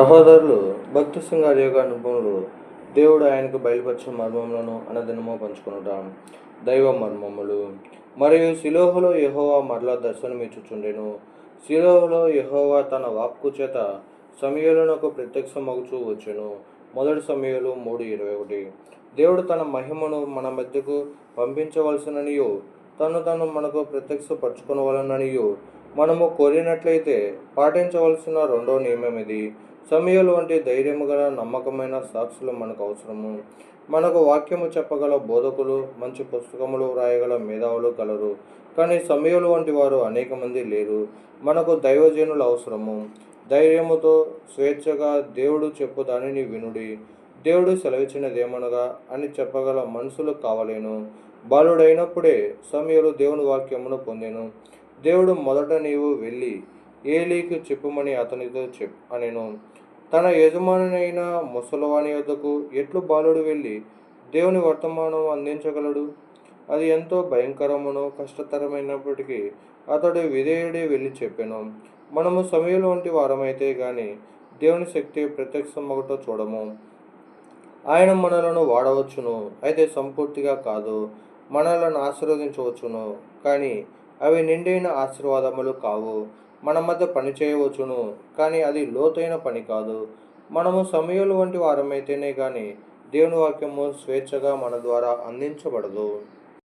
సహోదరులు భక్తి సింగారి యొక్క అనుభవంలో దేవుడు ఆయనకు బయలుపరిచిన మర్మములను అనదినము పంచుకొనుట దైవ మర్మములు. మరియు శిలోహలో యహోవా మరలా దర్శనమిచ్చుచుండెను. శిలోహలో యహోవా తన వాక్కు చేత సమయలునకు ప్రత్యక్షమగుచూ వచ్చెను. మొదటి సమయంలో మూడు ఇరవై ఒకటి. దేవుడు తన మహిమను మన మధ్యకు పంపించవలసిననియో తను తను మనకు ప్రత్యక్షపరచుకొనవలననియో మనము కోరినట్లయితే పాటించవలసిన రెండో నియమం ఇది. సమయాలు వంటి ధైర్యము గల నమ్మకమైన సాక్షులు మనకు అవసరము. మనకు వాక్యము చెప్పగల బోధకులు మంచి పుస్తకములు వ్రాయగల మేధావులు కలరు. కానీ సమయాలు వంటి వారు అనేక మంది లేరు. మనకు దైవజనులు అవసరము. ధైర్యముతో స్వేచ్ఛగా దేవుడు చెప్పు దానిని వినుడి. దేవుడు సెలవిచ్చినదేమనగా అని చెప్పగల మనుషులు కావలేను. బాలుడైనప్పుడే సమయలు దేవుని వాక్యమును పొందాను. దేవుడు మొదట నీవు వెళ్ళి ఏలీకి చెప్పుమని అతనితో చెప్ అనేను. తన యజమానునైన ముసలవాని యొద్దకు ఎట్లు బాలుడు వెళ్ళి దేవుని వర్తమానం అందించగలడు? అది ఎంతో భయంకరమును కష్టతరమైనప్పటికీ అతడు విధేయుడే వెళ్ళి చెప్పాను. మనము సమయంలో వంటి వారమైతే కానీ దేవుని శక్తి ప్రత్యక్షం ఒకటో చూడము. ఆయన మనలను వాడవచ్చును. అయితే సంపూర్తిగా కాదు. మనలను ఆశీర్వదించవచ్చును. కానీ అవి నిండైన ఆశీర్వాదములు కావు. మన మధ్య పని చేయవచ్చును. కానీ అది లోతైన పని కాదు. మనము సమయాలు వంటి వారమైతేనే కానీ దేవుని వాక్యము స్వేచ్ఛగా మన ద్వారా అందించబడదు.